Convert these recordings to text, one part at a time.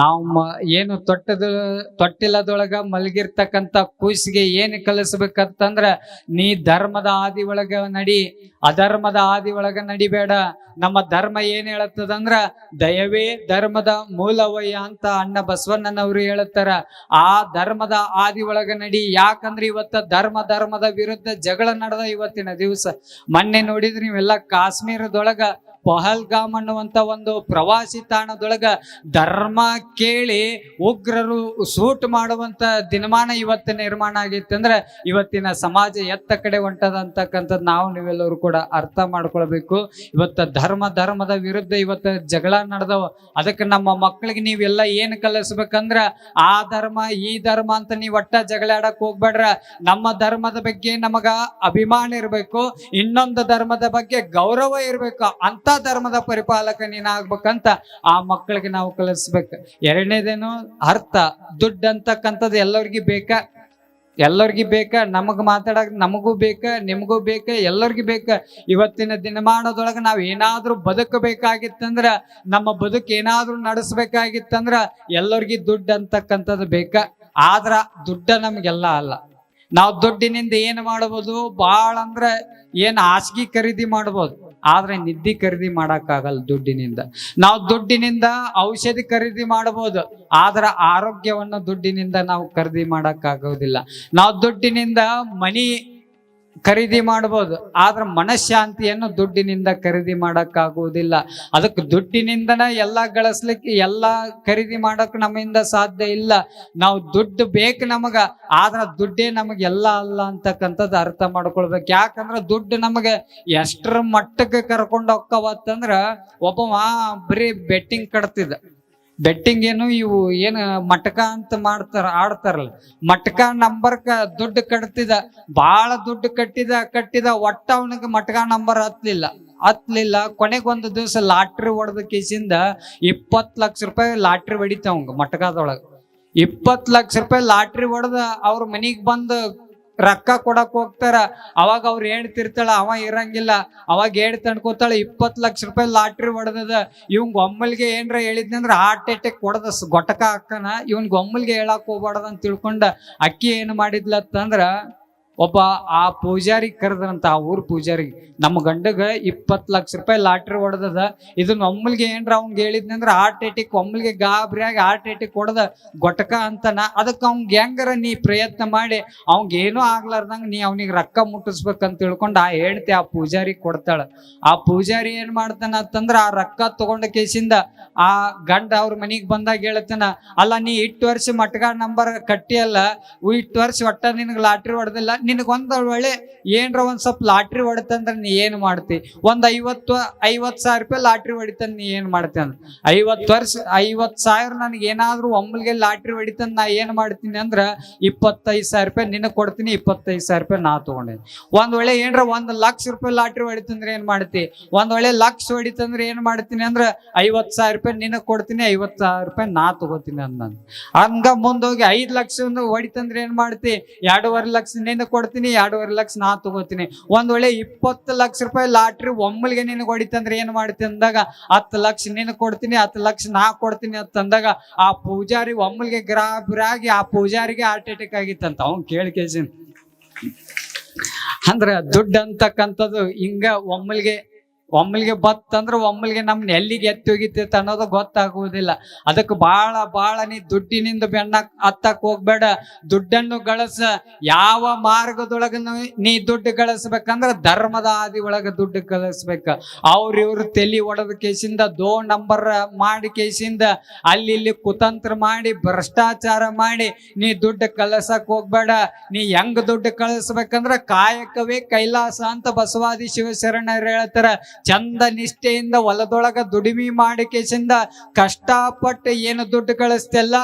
ನಾವು ಏನು ತೊಟ್ಟದ, ತೊಟ್ಟಿಲದೊಳಗ ಮಲಗಿರ್ತಕ್ಕಂಥ ಕೂಸಿಗೆ ಏನು ಕಲಿಸ್ಬೇಕಂತಂದ್ರ, ನೀ ಧರ್ಮದ ಆದಿ ಒಳಗ ನಡಿ, ಅಧರ್ಮದ ಆದಿ ಒಳಗ ನಡಿಬೇಡ. ನಮ್ಮ ಧರ್ಮ ಏನ್ ಹೇಳತ್ತದಂದ್ರ, ದಯವೇ ಧರ್ಮದ ಮೂಲವಯ್ಯ ಅಂತ ಅಣ್ಣ ಬಸವಣ್ಣನವರು ಹೇಳುತ್ತಾರ. ಆ ಧರ್ಮದ ಆದಿ ಒಳಗ ನಡಿ. ಯಾಕಂದ್ರೆ ಇವತ್ತ ಧರ್ಮ ಧರ್ಮದ ವಿರುದ್ಧ ಜಗಳ ನಡೆದ ಇವತ್ತಿನ ದಿವಸ. ಮೊನ್ನೆ ನೋಡಿದ್ರೆ ನೀವೆಲ್ಲ ಕಾಶ್ಮೀರದೊಳಗ ಪಹಲ್ಗಾಮ್ ಅನ್ನುವಂತ ಒಂದು ಪ್ರವಾಸಿ ತಾಣದೊಳಗ ಧರ್ಮ ಕೇಳಿ ಉಗ್ರರು ಸೂಟ್ ಮಾಡುವಂತ ದಿನಮಾನ ಇವತ್ತು ನಿರ್ಮಾಣ ಆಗಿತ್ತು ಅಂದ್ರೆ ಇವತ್ತಿನ ಸಮಾಜ ಎತ್ತ ಕಡೆ ಹೊಂಟದ ಅಂತಕ್ಕಂಥದ್ದು ನಾವು ನೀವೆಲ್ಲರೂ ಕೂಡ ಅರ್ಥ ಮಾಡ್ಕೊಳ್ಬೇಕು. ಇವತ್ತ ಧರ್ಮ, ಧರ್ಮದ ವಿರುದ್ಧ ಇವತ್ತು ಜಗಳ ನಡೆದವ. ಅದಕ್ಕೆ ನಮ್ಮ ಮಕ್ಕಳಿಗೆ ನೀವೆಲ್ಲ ಏನು ಕಲಿಸ್ಬೇಕಂದ್ರ ಆ ಧರ್ಮ, ಈ ಧರ್ಮ ಅಂತ ನೀವು ಒಟ್ಟ ಜಗಳ ಆಡಕ್ ಹೋಗ್ಬೇಡ್ರ. ನಮ್ಮ ಧರ್ಮದ ಬಗ್ಗೆ ನಮಗ ಅಭಿಮಾನ ಇರಬೇಕು. ಇನ್ನೊಂದು ಧರ್ಮದ ಬಗ್ಗೆ ಗೌರವ ಇರಬೇಕು. ಅಂತ ಧರ್ಮದ ಪರಿಪಾಲಕ ನೀನಾಗ್ಬೇಕಂತ ಆ ಮಕ್ಕಳಿಗೆ ನಾವು ಕಲಿಸ್ಬೇಕು. ಎರಡನೇದೇನು ಅರ್ಥ. ದುಡ್ಡು ಅಂತಕ್ಕಂಥದ್ದು ಎಲ್ಲರಿಗೂ ಬೇಕಾ. ಎಲ್ಲರಿಗೂ ಬೇಕಾ. ನಮಗೆ ಮಾತಾಡಕ್ ನಮಗೂ ಬೇಕಾ, ನಿಮಗೂ ಬೇಕಾ, ಎಲ್ಲರಿಗೂ ಬೇಕಾ. ಇವತ್ತಿನ ದಿನಮಾನದೊಳಗ ನಾವ್ ಏನಾದ್ರೂ ಬದುಕಬೇಕಾಗಿತ್ತಂದ್ರ, ನಮ್ಮ ಬದುಕು ಏನಾದ್ರೂ ನಡೆಸ್ಬೇಕಾಗಿತ್ತಂದ್ರ ಎಲ್ಲರಿಗೂ ದುಡ್ಡು ಅಂತಕ್ಕಂಥದ್ದು ಬೇಕಾ. ಆದ್ರ ದುಡ್ಡ ನಮಗೆಲ್ಲ ಅಲ್ಲ. ನಾವು ದುಡ್ಡಿನಿಂದ ಏನು ಮಾಡ್ಬೋದು? ಬಾಳ ಅಂದ್ರ ಏನ್ ಹಾಸಿಗೆ ಖರೀದಿ ಮಾಡ್ಬೋದು. ಆದ್ರೆ ನಿದ್ದೆ ಖರೀದಿ ಮಾಡೋಕ್ಕಾಗಲ್ಲ ದುಡ್ಡಿನಿಂದ. ನಾವು ದುಡ್ಡಿನಿಂದ ಔಷಧಿ ಖರೀದಿ ಮಾಡಬಹುದು, ಆದ್ರ ಆರೋಗ್ಯವನ್ನು ದುಡ್ಡಿನಿಂದ ನಾವು ಖರೀದಿ ಮಾಡೋಕ್ಕಾಗೋದಿಲ್ಲ. ನಾವು ದುಡ್ಡಿನಿಂದ ಮನಿ ಖರೀದಿ ಮಾಡಬಹುದು ಆದ್ರೆ ಮನಃಶಾಂತಿಯನ್ನು ದುಡ್ಡಿನಿಂದ ಖರೀದಿ ಮಾಡಕ್ಕಾಗುವುದಿಲ್ಲ. ಅದಕ್ಕೆ ದುಡ್ಡಿನಿಂದನ ಎಲ್ಲ ಗಳಿಸ್ಲಿಕ್ಕೆ, ಎಲ್ಲ ಖರೀದಿ ಮಾಡಕ್ ನಮ್ಮಿಂದ ಸಾಧ್ಯ ಇಲ್ಲ. ನಾವು ದುಡ್ಡು ಬೇಕು ನಮಗ, ಆದ್ರ ದುಡ್ಡೇ ನಮಗೆ ಎಲ್ಲ ಅಲ್ಲ ಅಂತಕ್ಕಂಥದ್ದು ಅರ್ಥ ಮಾಡ್ಕೊಳ್ಬೇಕು. ಯಾಕಂದ್ರೆ ದುಡ್ಡು ನಮಗೆ ಎಷ್ಟರ ಮಟ್ಟಕ್ಕೆ ಕರ್ಕೊಂಡು ಹೋಕ್ಕವತ್ತಂದ್ರ, ಒಬ್ಬ ಬರೀ ಬೆಟ್ಟಿಂಗ್ ಕಟ್ತಿದ್ದ. ಬೆಟ್ಟಿಂಗ್ ಏನು ಇವು ಏನು ಮಟಕ ಅಂತ ಮಾಡ್ತಾರ, ಆಡ್ತಾರಲ್ಲ. ಮಟಕ ನಂಬರ್ಕ ದುಡ್ಡು ಕಟ್ತಿದ, ಬಾಳ ದುಡ್ಡು ಕಟ್ಟಿದ ಕಟ್ಟಿದ ಒಟ್ಟ ಅವನಿಗೆ ಮಟಕ ನಂಬರ್ ಹತ್ಲಿಲ್ಲ. ಹತ್ಲಿಲ್ಲ, ಕೊನೆಗೆ ಒಂದು ದಿವಸ ಲಾಟ್ರಿ ಹೊಡೆದ ಕೇಸಿಂದ ಇಪ್ಪತ್ತು ಲಕ್ಷ ರೂಪಾಯಿ ಲಾಟ್ರಿ ಹೊಡಿತ ಅವಂಗ ಮಟಕದೊಳಗ. ಇಪ್ಪತ್ತು ಲಕ್ಷ ರೂಪಾಯಿ ಲಾಟ್ರಿ ಹೊಡೆದ ಅವ್ರ ಮನೆಗೆ ಬಂದು ರೊಕ್ಕ ಕೊಡಕ್ ಹೋಗ್ತಾರ. ಅವಾಗ ಅವ್ರು ಹೇಳ್ತಿರ್ತಾಳ ಅವ ಇರಂಗಿಲ್ಲ. ಅವಾಗ ಹೇಳಿ ತಣ್ಕೋತಾಳ ಇಪ್ಪತ್ತು ಲಕ್ಷ ರೂಪಾಯಿ ಲಾಟ್ರಿ ಹೊಡೆದದ. ಇವನ್ ಗೊಮ್ಮಲ್ಗೆ ಏನ್ರ ಹೇಳಿದ್ನಂದ್ರ ಹಾರ್ಟ್ ಅಟ್ಯಾಕ್ ಕೊಡದ ಗೊಟಕ ಹಾಕನ ಇವನ್ ಗೊಮ್ಮಲ್ಗೆ ಹೇಳಕ್ ಹೋಗ್ಬಾರ್ದ ಅಂತ ತಿಳ್ಕೊಂಡ ಅಕ್ಕಿ ಏನು ಮಾಡಿದ್ಲತ್ತಂದ್ರ ಒಬ್ಬ ಆ ಪೂಜಾರಿ ಕರೆದ್ರಂತ, ಆ ಊರ್ ಪೂಜಾರಿ, ನಮ್ಮ ಗಂಡಗ ಇಪ್ಪತ್ತು ಲಕ್ಷ ರೂಪಾಯಿ ಲಾಟ್ರಿ ಹೊಡೆದದ. ಇದನ್ನ ಒಮ್ಮಲ್ಗೆ ಏನ್ರ ಅವ್ನ್ಗೆ ಹೇಳಿದ್ನಂದ್ರ ಹಾರ್ಟ್ ಅಟ್ಯಾಕ್ ಒಮ್ಮಲ್ಗೆ ಗಾಬರಿಯಾಗಿ ಹಾರ್ಟ್ ಅಟ್ಯಾಕ್ ಹೊಡೆದ ಗೊಟಕ ಅಂತನ ಅದಕ್ಕೆ ಅವ್ನ್ಗೆ ಹೆಂಗಾರ ನೀ ಪ್ರಯತ್ನ ಮಾಡಿ, ಅವ್ನ್ಗೆ ಏನೂ ಆಗ್ಲಾರ್ದಂಗ ನೀ ಅವ್ನಿಗೆ ರೊಕ್ಕ ಮುಟ್ಟಿಸ್ಬೇಕಂತ ತಿಳ್ಕೊಂಡು ಆ ಹೇಳ್ತಿ ಆ ಪೂಜಾರಿ ಕೊಡ್ತಾಳ. ಆ ಪೂಜಾರಿ ಏನ್ ಮಾಡ್ತಾನ ಅಂತಂದ್ರ, ಆ ರೊಕ್ಕ ತಗೊಂಡ ಕೇಸಿಂದ ಆ ಗಂಡ ಅವ್ರ ಮನಿಗೆ ಬಂದಾಗ ಹೇಳ್ತಾನ, ಅಲ್ಲ, ನೀ ಇಟ್ಟು ವರ್ಷ ಮಟ್ಗ ನಂಬರ್ ಕಟ್ಟಿಯಲ್ಲ ಇಟ್ಟು ವರ್ಷ ಒಟ್ಟ ನಿನಗೆ ಲಾಟ್ರಿ ಹೊಡೆದಿಲ್ಲ ನಿನಗೆ ಒಂದ್ ಒಳ್ಳೆ ಏನ್ರ ಒಂದ್ ಸ್ವಲ್ಪ ಲಾಟ್ರಿ ಹೊಡಿತಂದ್ರ ನೀ ಏನ್ ಮಾಡ್ತಿ? ಒಂದ್ ಐವತ್ತು ಐವತ್ ಸಾವಿರ ರೂಪಾಯಿ ಲಾಟ್ರಿ ಹೊಡಿತನ್ ನೀ ಏನ್ ಮಾಡ್ತಿ ಅಂದ್ರ? ಐವತ್ ವರ್ಷ ಐವತ್ ಸಾವಿರ ನನಗೆ ಏನಾದರೂ ಒಮ್ಮಲ್ಗೆ ಲಾಟ್ರಿ ಹೊಡಿತಂದ್ ನಾ ಏನ್ ಮಾಡ್ತೀನಿ ಅಂದ್ರ ಇಪ್ಪತ್ತೈದು ಸಾವಿರ ರೂಪಾಯಿ ನಿನಗ್ ಕೊಡ್ತೀನಿ, ಇಪ್ಪತ್ತೈದು ಸಾವಿರ ರೂಪಾಯಿ ನಾ ತಗೊಂಡೆ ಒಂದು ವೇಳೆ ಏನ್ರ ಒಂದ್ ಲಕ್ಷ ರೂಪಾಯಿ ಲಾಟ್ರಿ ಹೊಡಿತಂದ್ರೆ ಏನ್ ಮಾಡ್ತಿ? ಒಂದು ವೇಳೆ ಲಕ್ಷ ಹೊಡಿತಂದ್ರೆ ಏನ್ ಮಾಡ್ತೀನಿ ಅಂದ್ರ ಐವತ್ ಸಾವಿರ ರೂಪಾಯಿ ನಿನಗ್ ಕೊಡ್ತೀನಿ ಐವತ್ ಸಾವಿರ ರೂಪಾಯಿ ನಾ ತಗೋತೀನಿ ಅಂದ್ ನಾನು ಹಂಗ ಮುಂದೋಗಿ ಐದ್ ಲಕ್ಷ ಹೊಡಿತಂದ್ರೆ ಏನ್ ಮಾಡ್ತಿ? ಎರಡೂವರೆ ಲಕ್ಷ ನಿನಗ್ ಕೊಡ್ತೀನಿ, ಎರಡೂವರೆ ಲಕ್ಷ ನಾ ತಗೋತೀನಿ. ಒಂದ್ ವೇಳೆ ಇಪ್ಪತ್ತು ಲಕ್ಷ ರೂಪಾಯಿ ಲಾಟ್ರಿ ಒಮ್ಮಲ್ಗೆ ನಿನಗೆ ಹೊಡಿತಂದ್ರೆ ಏನ್ ಮಾಡ್ತೀನಿ ಅಂದಾಗ, ಹತ್ತು ಲಕ್ಷ ನಿನ್ನ ಕೊಡ್ತೀನಿ, ಹತ್ತು ಲಕ್ಷ ನಾ ಕೊಡ್ತೀನಿ ಅಂತಂದಾಗ ಆ ಪೂಜಾರಿ ಒಮ್ಮಲ್ಗೆ ಗ್ರಾಬ್ರಾಗಿ ಆ ಪೂಜಾರಿಗೆ ಹಾರ್ಟ್ ಅಟ್ಯಾಕ್ ಆಗಿತ್ತಂತ ಅವ್ನ್ ಕೇಳಿ ಕೇಸಿನ್ ಅಂದ್ರೆ ದುಡ್ಡು ಅಂತಕ್ಕಂಥದ್ದು ಹಿಂಗ ಒಮ್ಮಲ್ಗೆ ಒಮ್ಮಲ್ಗೆ ಬತ್ತಂದ್ರೆ ಒಮ್ಮಲಿಗೆ ನಮ್ನ ಎಲ್ಲಿಗೆ ಎತ್ತಿ ಹೋಗಿತ್ತೈತೆ ಅನ್ನೋದು ಗೊತ್ತಾಗುವುದಿಲ್ಲ. ಅದಕ್ಕೆ ಭಾಳ ಭಾಳ ನೀ ದುಡ್ಡಿನಿಂದ ಬೆಣ್ಣ ಹತ್ತಕ್ ಹೋಗ್ಬೇಡ. ದುಡ್ಡನ್ನು ಗಳಸ. ಯಾವ ಮಾರ್ಗದೊಳಗ ನೀ- ದುಡ್ಡು ಗಳಿಸ್ಬೇಕಂದ್ರೆ ಧರ್ಮದ ಆದಿ ಒಳಗ ದುಡ್ಡು ಗಳಿಸ್ಬೇಕ ಅವ್ರ ಇವ್ರ ತಲಿ ಒಡೆದ ಕೇಸಿಂದ, ದೋ ನಂಬರ್ ಮಾಡಿ ಕೇಸಿಂದ, ಅಲ್ಲಿ ಇಲ್ಲಿ ಕುತಂತ್ರ ಮಾಡಿ, ಭ್ರಷ್ಟಾಚಾರ ಮಾಡಿ ನೀ ದುಡ್ಡು ಕಳ್ಸಕ್ ಹೋಗ್ಬೇಡ. ನೀ ಹೆಂಗ್ ದುಡ್ಡು ಕಳಿಸ್ಬೇಕಂದ್ರ ಕಾಯಕವೇ ಕೈಲಾಸ ಅಂತ ಬಸವಾದಿ ಶಿವಶರಣರು ಹೇಳ್ತಾರ. ಚಂದ ನಿಷ್ಠೆಯಿಂದ ಹೊಲದೊಳಗ ದುಡಿಮೆ ಮಾಡಿಕೆಸಿಂದ ಕಷ್ಟಪಟ್ಟು ಏನು ದುಡ್ಡು ಕಳಿಸ್ತಿಲ್ಲ,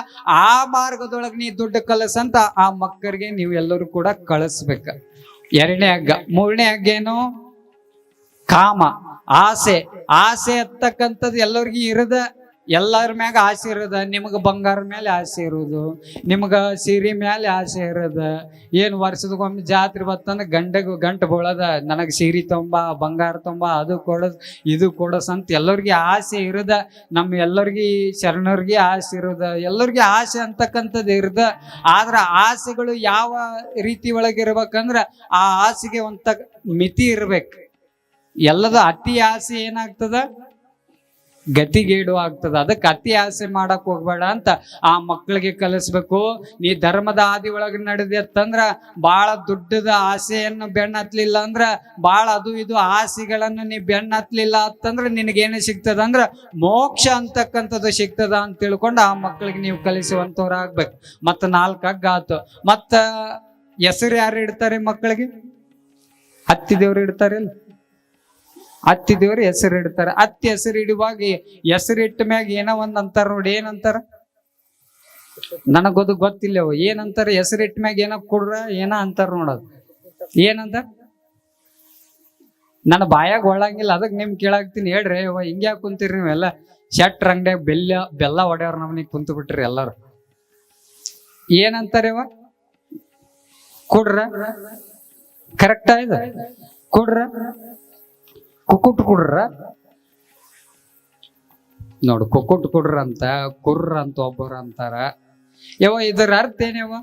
ಆ ಮಾರ್ಗದೊಳಗೆ ನೀ ದುಡ್ಡು ಕಳಿಸಂತ ಆ ಮಕ್ಕಳಿಗೆ ನೀವು ಎಲ್ಲರೂ ಕೂಡ ಕಳಿಸ್ಬೇಕ. ಎರಡನೇ ಹಗ್ಗ, ಮೂರನೇ ಹಗ್ಗ ಏನು? ಕಾಮ, ಆಸೆ. ಆಸೆ ಅತ್ತಕ್ಕಂಥದ್ದು ಎಲ್ಲರಿಗೂ ಇರದ ಎಲ್ಲರ ಮ್ಯಾಗ ಆಸೆ ಇರೋದ, ನಿಮಗೆ ಬಂಗಾರ ಮೇಲೆ ಆಸೆ ಇರೋದು, ನಿಮ್ಗೆ ಸೀರೆ ಮೇಲೆ ಆಸೆ ಇರೋದ. ಏನು ವರ್ಷದಗೊಮ್ಮೆ ಜಾತ್ರೆ ಬತ್ತಂದ್ರೆ ಗಂಡಗೆ ಗಂಟು ಬೀಳದ, ನನಗೆ ಸೀರೆ ತೊಂಬ, ಬಂಗಾರ ತೊಂಬ, ಅದು ಕೊಡೋದು, ಇದು ಕೊಡೋಸ್ ಅಂತ ಎಲ್ಲರಿಗೆ ಆಸೆ ಇರೋದ, ನಮ್ಮ ಎಲ್ಲರಿಗೆ ಶರಣರಿಗೆ ಆಸೆ ಇರೋದ, ಎಲ್ಲರಿಗೆ ಆಸೆ ಅಂತಕ್ಕಂಥದ್ದು ಇರದ. ಆದ್ರೆ ಆಸೆಗಳು ಯಾವ ರೀತಿ ಒಳಗೆ ಇರ್ಬೇಕಂದ್ರೆ ಆ ಆಸೆಗೆ ಒಂಥ ಮಿತಿ ಇರ್ಬೇಕು. ಎಲ್ಲದ ಅತಿ ಆಸೆ ಏನಾಗ್ತದ? ಗತಿಗೇಡು ಆಗ್ತದ. ಅದಕ್ಕೆ ಅತಿ ಆಸೆ ಮಾಡಕ್ ಹೋಗ್ಬೇಡ ಅಂತ ಆ ಮಕ್ಕಳಿಗೆ ಕಲಿಸ್ಬೇಕು. ನೀ ಧರ್ಮದ ಆದಿ ಒಳಗೆ ನಡೆದಿತ್ತಂದ್ರ ಬಹಳ ದುಡ್ಡದ ಆಸೆಯನ್ನು ಬೆನ್ನತ್ಲಿಲ್ಲ ಅಂದ್ರ ಬಹಳ ಅದು ಇದು ಆಸೆಗಳನ್ನು ನೀ ಬೆನ್ನತ್ಲಿಲ್ಲ ಅಂತಂದ್ರ ನಿನಗೇನು ಸಿಗ್ತದ ಅಂದ್ರ ಮೋಕ್ಷ ಅಂತಕ್ಕಂಥದ್ದು ಸಿಗ್ತದ ಅಂತ ತಿಳ್ಕೊಂಡು ಆ ಮಕ್ಕಳಿಗೆ ನೀವು ಕಲಿಸುವಂತವ್ರು ಆಗ್ಬೇಕು. ಮತ್ತ ನಾಲ್ಕು ಹಗ್ಗ ಆತು. ಮತ್ತ ಹೆಸರು ಯಾರು ಇಡ್ತಾರೆ ಮಕ್ಕಳಿಗೆ ಹತ್ತಿ ದೇವ್ರು ಇಡ್ತಾರಿಲ್ಲ? ಹತ್ತಿ ದೇವ್ರು ಹೆಸರು ಇಡ್ತಾರ. ಅತ್ತಿ ಹೆಸರು ಇಡುವಾಗ ಹೆಸರು ಇಟ್ಟ ಮ್ಯಾಗ ಏನೋ ಒಂದ್ ಅಂತಾರ ನೋಡಿ ಏನಂತಾರ ನನಗದು ಗೊತ್ತಿಲ್ಲ ಅವು ಏನಂತಾರ ಹೆಸರು ಇಟ್ಟ ಮ್ಯಾಗ ಏನೋ ಕೊಡ್ರ, ಏನೋ ಅಂತಾರ ನೋಡೋದು ಏನಂತ ನನ್ನ ಬಾಯಾಗ ಒಳಂಗಿಲ್ಲ ಅದಕ್ಕೆ ನಿಮ್ ಕೇಳಾಕ್ತೀನಿ. ಹೇಳ್ರಿ ಅವ ಹಿಂಗ್ಯಾಕ್ ಕುಂತೀರಿ ನೀವೆಲ್ಲ? ಶೆಟ್ರ್ ಅಂಗಡಿಯಾಗ ಬೆಲ್ಲ ಬೆಲ್ಲ ಒಡೆಯವ್ರ ನಮ್ಮನಿಗೆ ಕುಂತು ಬಿಟ್ರಿ ಎಲ್ಲಾರು ಏನಂತಾರೆ ಅವ ಕೊಡ್ರ? ಕರೆಕ್ಟ್ ಆಯ್ತು ಕೊಡ್ರ? ಕುಕ್ಕುಟ್ ಕುಡ್ರ? ನೋಡು ಕುಕ್ಕುಟ್ ಕುಡ್ರ ಅಂತ ಕುರ್ರ ಅಂತ ಒಬ್ಬರು ಅಂತಾರ. ಯಾವ ಇದರ ಅರ್ಥ ಏನ್ಯವ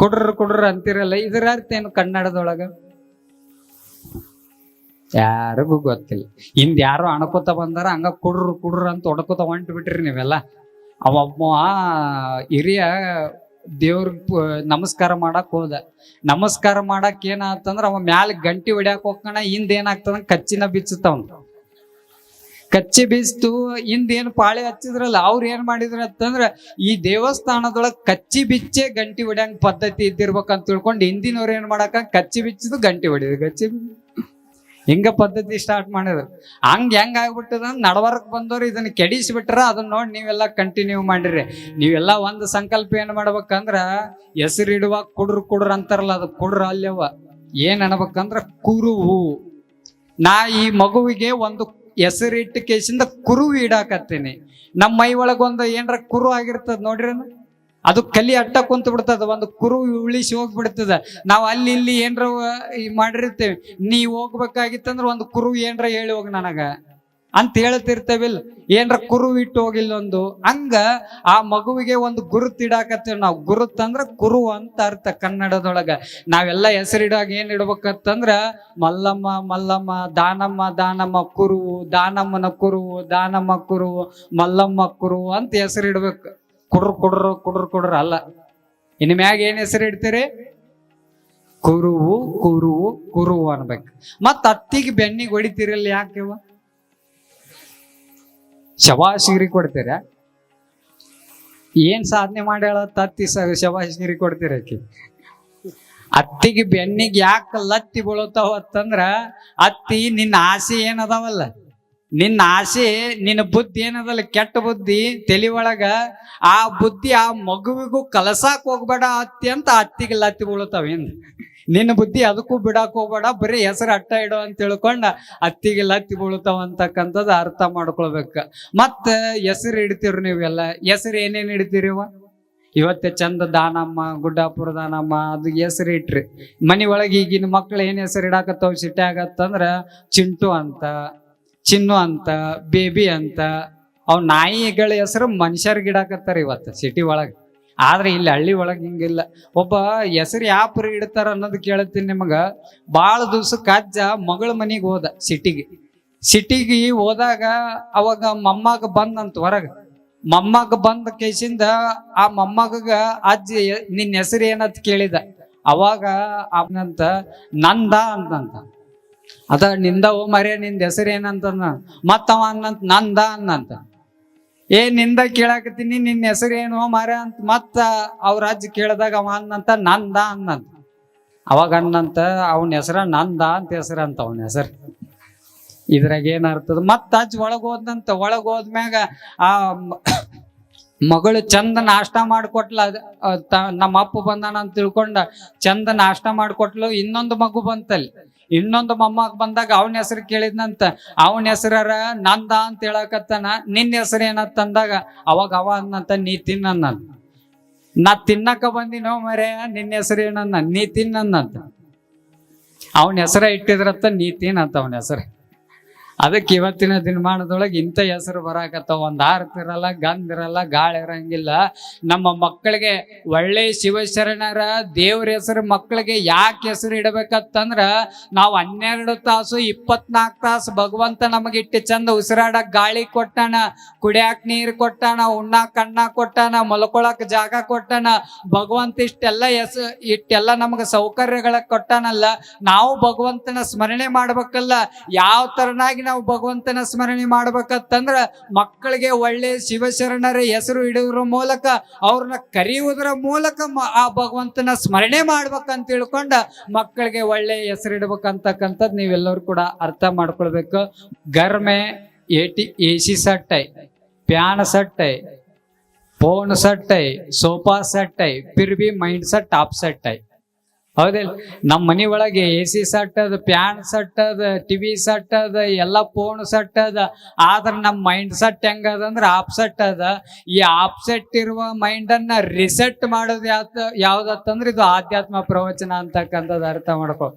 ಕೊಡ್ರ ಕೊಡ್ರ ಅಂತಿರಲ್ಲ, ಇದರ ಅರ್ಥ ಏನು ಕನ್ನಡದೊಳಗ? ಯಾರಿಗೂ ಗೊತ್ತಿಲ್ಲ. ಹಿಂದ್ ಯಾರೋ ಅಣಕೋತ ಬಂದಾರ, ಹಂಗ ಕುಡ್ರ ಕುಡ್ರ ಅಂತ ಹೊಡ್ಕೋತ ಹೊಂಟ್ ಬಿಟ್ರಿ ನೀವೆಲ್ಲ. ಅವ ಹಿರಿಯ ದೇವ್ರ ನಮಸ್ಕಾರ ಮಾಡಕ್ ಹೋದ. ನಮಸ್ಕಾರ ಮಾಡಕ್ ಏನಾತಂದ್ರ ಅವ ಮ್ಯಾಲ ಗಂಟಿ ಹೊಡ್ಯಾಕ ಹೋಗ್ಕಣ, ಹಿಂದ ಏನಾಗ್ತದ ಕಚ್ಚಿನ ಬಿಚ್ಚತಾವ್ ಕಚ್ಚಿ ಬೀಸ್ತು ಹಿಂದ ಏನ್ ಪಾಳೆ ಹಚ್ಚಿದ್ರಲ್ಲ, ಅವ್ರ ಏನ್ ಮಾಡಿದ್ರ ಅಂತಂದ್ರ ಈ ದೇವಸ್ಥಾನದೊಳಗ್ ಕಚ್ಚಿ ಬಿಚ್ಚೆ ಗಂಟಿ ಹೊಡ್ಯಂಗ್ ಪದ್ಧತಿ ಇದ್ದಿರ್ಬೇಕಂತ ತಿಳ್ಕೊಂಡು ಹಿಂದಿನವ್ರು ಏನ್ ಮಾಡಾಕ, ಕಚ್ಚಿ ಬಿಚ್ಚಿದು ಗಂಟಿ ಹೊಡಿದ್ರು ಕಚ್ಚಿ ಹಿಂಗ ಪದ್ಧತಿ ಸ್ಟಾರ್ಟ್ ಮಾಡಿದ್ರು. ಹಂಗ ಹೆಂಗೆ ಆಗ್ಬಿಟ್ಟದ ನಡವರ್ಕ್ ಬಂದವ್ರು ಇದನ್ನ ಕೆಡಿಸ್ಬಿಟ್ರ ಅದನ್ನ ನೋಡಿ ನೀವೆಲ್ಲ ಕಂಟಿನ್ಯೂ ಮಾಡಿರಿ. ನೀವೆಲ್ಲ ಒಂದು ಸಂಕಲ್ಪ ಏನು ಮಾಡ್ಬೇಕಂದ್ರ ಹೆಸರು ಇಡುವಾಗ ಕುಡ್ರು ಕುಡ್ರ ಅಂತಾರಲ್ಲ, ಅದು ಕುಡ್ರ ಅಲ್ಯವ ಏನು ಅನ್ಬೇಕಂದ್ರ ಕುರುವು ನಾ ಈ ಮಗುವಿಗೆ ಒಂದು ಹೆಸರಿಟ್ಟು ಕೇಸಿಂದ ಕುರು ಇಡಾಕತ್ತೀನಿ. ನಮ್ಮ ಮೈ ಒಳಗೊಂದು ಏನ್ರ ಕುರು ಆಗಿರ್ತದ ನೋಡ್ರಿ ಅದು. ಕಲಿ ಅಟ್ಟ ಕುಂತ ಬಿಡ್ತದ, ಒಂದು ಕುರು ಉಳಿಸಿ ಹೋಗ್ಬಿಡ್ತದ. ನಾವು ಅಲ್ಲಿ ಇಲ್ಲಿ ಏನ್ರ ಮಾಡಿರ್ತೇವೆ. ನೀ ಹೋಗ್ಬೇಕಾಗಿತ್ತಂದ್ರ ಒಂದು ಕುರು ಏನ್ರ ಹೇಳಿ ಹೋಗ ನನಗ. ಅಂತ ಹೇಳ್ತಿರ್ತೇವಿಲ್ಲ ಏನ್ರ ಕುರು ಇಟ್ಟು ಹೋಗಿಲ್ಲ ಒಂದು. ಹಂಗ ಆ ಮಗುವಿಗೆ ಒಂದು ಗುರುತ್ ಇಡಾಕತ್ತೇವ್ ನಾವು. ಗುರುತ್ ಅಂದ್ರ ಕುರು ಅಂತ ಅರ್ಥ ಕನ್ನಡದೊಳಗ. ನಾವೆಲ್ಲ ಹೆಸರಿಡಾಗ ಏನ್ ಇಡ್ಬೇಕಂತಂದ್ರ ಮಲ್ಲಮ್ಮ ಮಲ್ಲಮ್ಮ, ದಾನಮ್ಮ ದಾನಮ್ಮ ಕುರು ದಾನಮ್ಮನ ಕುರು ದಾನಮ್ಮ ಕುರು ಮಲ್ಲಮ್ಮ ಕುರು ಅಂತ ಹೆಸರು ಇಡ್ಬೇಕು ಕುಡ್ರು ಕುಡ್ರು ಕುಡ್ರು ಕುಡ್ರ ಅಲ್ಲ. ಇನ್ನು ಮ್ಯಾಗ ಏನ್ ಹೆಸರು ಇಡ್ತೀರಿ? ಕುರುವು ಕುರುವು ಕುರುವು ಅನ್ಬೇಕು. ಮತ್ತೆ ಅತ್ತಿಗೆ ಬೆನ್ನಿಗೆ ಹೊಡಿತೀರಲ್ಲ ಯಾಕೆವ ಶವಾಶಿಗಿರಿ ಕೊಡ್ತೀರ? ಏನ್ ಸಾಧನೆ ಮಾಡ್ಯಾಳ ತತ್ತಿ ಶವಾಶಿಗಿರಿ ಕೊಡ್ತೀರ ಆಕಿ? ಅತ್ತಿಗೆ ಬೆನ್ನಿಗೆ ಯಾಕೆ ಲತ್ತಿ ಬೀಳತಾವ ಅಂತಂದ್ರ ಅತ್ತಿ ನಿನ್ನ ಆಸೆ ಏನದಾವಲ್ಲ ನಿನ್ನ ಆಸೆ, ನಿನ್ನ ಬುದ್ಧಿ ಏನದಲ್ಲ, ಕೆಟ್ಟ ಬುದ್ಧಿ, ತಲಿ ಒಳಗ, ಆ ಬುದ್ಧಿ ಆ ಮಗುವಿಗೂ ಕಲಸಾಕ್ ಹೋಗ್ಬೇಡ ಅತ್ತಿ ಅಂತ ಅತ್ತಿಗೆ ಲತ್ತಿ ಬೀಳ್ತಾವೇನು ನಿನ್ನ ಬುದ್ಧಿ ಅದಕ್ಕೂ ಬಿಡಾಕ್ ಹೋಗ್ಬೇಡ, ಬರೀ ಹೆಸರು ಅಟ್ಟ ಇಡು ಅಂತ ತಿಳ್ಕೊಂಡ ಅತ್ತಿಗೆ ಲತ್ತಿ ಬೀಳ್ತಾವ ಅಂತಕ್ಕಂಥದ್ದು ಅರ್ಥ ಮಾಡ್ಕೊಳ್ಬೇಕ. ಮತ್ತ ಹೆಸರು ಇಡ್ತೀರಿ ನೀವೆಲ್ಲ? ಹೆಸರು ಏನೇನು ಇವ? ಇವತ್ತೆ ಚಂದ ದಾನಮ್ಮ, ಗುಡ್ಡಾಪುರ ದಾನಮ್ಮ, ಅದು ಹೆಸರು ಇಟ್ರಿ. ಮನಿ ಒಳಗೆ ಈಗಿನ ಮಕ್ಳು ಏನ್ ಹೆಸರು ಇಡಾಕತ್ತವ್ ಸಿಟ್ಟಿ ಆಗತ್ತಂದ್ರ ಚಿಂಟು ಅಂತ. ಚಿನ್ನು ಅಂತ, ಬೇಬಿ ಅಂತ ಅವ್ ನಾಯಿಗಳ ಹೆಸರು ಮನುಷ್ಯರ್ಗೆ ಇಡಾಕತ್ತಾರ ಇವತ್ತು ಸಿಟಿ ಒಳಗೆ. ಆದ್ರೆ ಇಲ್ಲಿ ಹಳ್ಳಿ ಒಳಗೆ ಹಿಂಗಿಲ್ಲ. ಒಬ್ಬ ಹೆಸರು ಯಾಪ್ರಿ ಪರಿ ಇಡ್ತಾರ ಅನ್ನೋದು ಕೇಳತ್ತೀನಿ ನಿಮಗೆ. ಭಾಳ ದಿವ್ಸಕ್ಕೆ ಅಜ್ಜ ಮಗಳ ಮನೆಗೆ ಹೋದ ಸಿಟಿಗೆ ಸಿಟಿಗೆ ಹೋದಾಗ ಅವಾಗ ಮೊಮ್ಮಗ ಬಂದಂತ ಹೊರಗೆ. ಮೊಮ್ಮಗ ಬಂದ ಕೇಸಿಂದ ಆ ಮೊಮ್ಮಗ ಅಜ್ಜಿ ನಿನ್ನ ಹೆಸರು ಏನಂತ ಕೇಳಿದ. ಅವಾಗ ಅವನಂತ ನಂದ ಅಂತಂತ. ಅದ ನಿಂದ ಓ ಮರೆ ನಿಂದ ಹೆಸರು ಏನಂತ ಮತ್ತವ ಅನ್ನಂತ, ನಂದ ಅನ್ನಂತ. ಏ, ನಿಂದ ಕೇಳಾಕತ್ತೀನಿ, ನಿನ್ನ ಹೆಸರು ಏನು ಮರ ಅಂತ ಮತ್ತ ಅವ್ರ ಅಜ್ಜ ಕೇಳಿದಾಗ ಅವ ಅನ್ನಂತ, ನಂದ ಅನ್ನಂತ. ಅವಾಗ ಅನ್ನಂತ, ಅವನ ಹೆಸರ ನಂದ ಅಂತ ಹೆಸರು ಅಂತ ಅವನ ಹೆಸರು. ಇದ್ರಾಗ ಏನಾರ್ತದ ಮತ್ತ ಅಜ್ಜ ಒಳಗ್ ಹೋದಂತ ಒಳಗ್ ಹೋದ್ಮ್ಯಾಗ ಆ ಮಗಳು ಚಂದ ನಾಷ್ಟ ಮಾಡಿಕೊಟ್ಲ ನಮ್ಮ ಅಪ್ಪ ಬಂದಾನ ಅಂತ ತಿಳ್ಕೊಂಡ, ಚಂದ ನಾಷ್ಟ ಮಾಡಿಕೊಟ್ಲು, ಇನ್ನೊಂದು ಮಗು ಬಂತಲ್ಲಿ. ಇನ್ನೊಂದು ಮೊಮ್ಮಗ ಬಂದಾಗ ಅವನ ಹೆಸರು ಕೇಳಿದ್ನಂತ. ಅವನ ಹೆಸರ ನಂದ ಅಂತ ಹೇಳಕತ್ತನ. ನಿನ್ನ ಹೆಸರು ಏನತ್ತಂದಾಗ ಅವಾಗ ಅವ ಅನ್ನಂತ, ನೀ ತಿನ್ನ ನಾ ತಿನ್ನಕ ಬಂದಿನೋ ಮರೆ, ನಿನ್ನ ಹೆಸರು ಏನನ್ನ ನೀ ತಿನ್ನನ್ನಂತ ಅವನ ಹೆಸರ ಇಟ್ಟಿದ್ರತ್ತ ನೀ ತಿನ್ನಂತ ಅವನ ಹೆಸರು. ಅದಕ್ಕೆ ಇವತ್ತಿನ ದಿನಮಾನದೊಳಗೆ ಇಂಥ ಹೆಸರು ಬರಾಕತ್ತಾವ. ಒಂದ್ ಆರ್ತಿರಲ್ಲ ಗಂಧ ಇರಲ್ಲ, ಗಾಳಿ ಇರಂಗಿಲ್ಲ. ನಮ್ಮ ಮಕ್ಕಳಿಗೆ ಒಳ್ಳೆ ಶಿವಶರಣರ ದೇವ್ರ ಹೆಸರು ಮಕ್ಕಳಿಗೆ ಯಾಕೆ ಹೆಸರು ಇಡಬೇಕಂತಂದ್ರ ನಾವು ಹನ್ನೆರಡು ತಾಸು ಇಪ್ಪತ್ನಾಲ್ಕು ತಾಸು ಭಗವಂತ ನಮಗೆ ಇಟ್ಟು ಚಂದ ಉಸಿರಾಡಕ್ ಗಾಳಿ ಕೊಟ್ಟಾನ, ಕುಡಿಯಾಕ ನೀರು ಕೊಟ್ಟಾನ ಉಣ್ಣಾಕ ಕಣ್ಣ ಕೊಟ್ಟಾನ, ಮಲ್ಕೊಳಕ್ ಜಾಗ ಕೊಟ್ಟಾನ, ಭಗವಂತ ಇಷ್ಟೆಲ್ಲ ಹೆಸ, ಇಷ್ಟೆಲ್ಲ ನಮಗೆ ಸೌಕರ್ಯಗಳ ಕೊಟ್ಟಾನಲ್ಲ, ನಾವು ಭಗವಂತನ ಸ್ಮರಣೆ ಮಾಡ್ಬೇಕಲ್ಲ. ಯಾವ ತರನಾಗಿ ನಾವು ಭಗವಂತನ ಸ್ಮರಣೆ ಮಾಡ್ಬೇಕಂತಂದ್ರ ಮಕ್ಕಳಿಗೆ ಒಳ್ಳೆ ಶಿವಶರಣರ ಹೆಸರು ಇಡುವುದ್ರ ಮೂಲಕ ಅವ್ರನ್ನ ಕರೆಯುವುದರ ಮೂಲಕ ಆ ಭಗವಂತನ ಸ್ಮರಣೆ ಮಾಡ್ಬೇಕಂತ ತಿಳ್ಕೊಂಡ ಮಕ್ಕಳಿಗೆ ಒಳ್ಳೆ ಹೆಸರು ಇಡ್ಬೇಕಂತಕ್ಕಂಥದ್ದು ನೀವೆಲ್ಲರೂ ಕೂಡ ಅರ್ಥ ಮಾಡ್ಕೊಳ್ಬೇಕು. ಗರ್ಮೆ, ಏಟಿ ಎ ಸಿ ಸಟ್ಟೆ, ಪ್ಯಾನ್ ಸೆಟ್ ಐ ಫೋನ್ ಸಟ್ಟೆ, ಸೋಫಾ ಸಟ್ಟೆ I mind set, top set ಹೌದಿಲ್ಲ. ನಮ್ಮ ಮನಿ ಒಳಗೆ ಎ ಸಿ ಸೆಟ್ ಅದ ಪ್ಯಾನ್ ಸೆಟ್ ಅದ ಟಿವಿ ಸೆಟ್ ಅದ, ಎಲ್ಲ ಫೋನ್ ಸೆಟ್ ಅದ. ಆದ್ರ ನಮ್ಮ ಮೈಂಡ್ ಸೆಟ್ ಹೆಂಗದ ಅಂದ್ರೆ ಆಪ್ಸೆಟ್ ಅದ. ಈ ಆಪ್ಸೆಟ್ ಇರುವ ಮೈಂಡ್ ಅನ್ನ ರಿಸೆಟ್ ಮಾಡೋದು ಯಾವ್ದು ಯಾವ್ದತ್ತಂದ್ರೆ ಇದು ಆಧ್ಯಾತ್ಮ ಪ್ರವಚನ ಅಂತಕ್ಕಂಥದ್ದು ಅರ್ಥ ಮಾಡ್ಕೊ.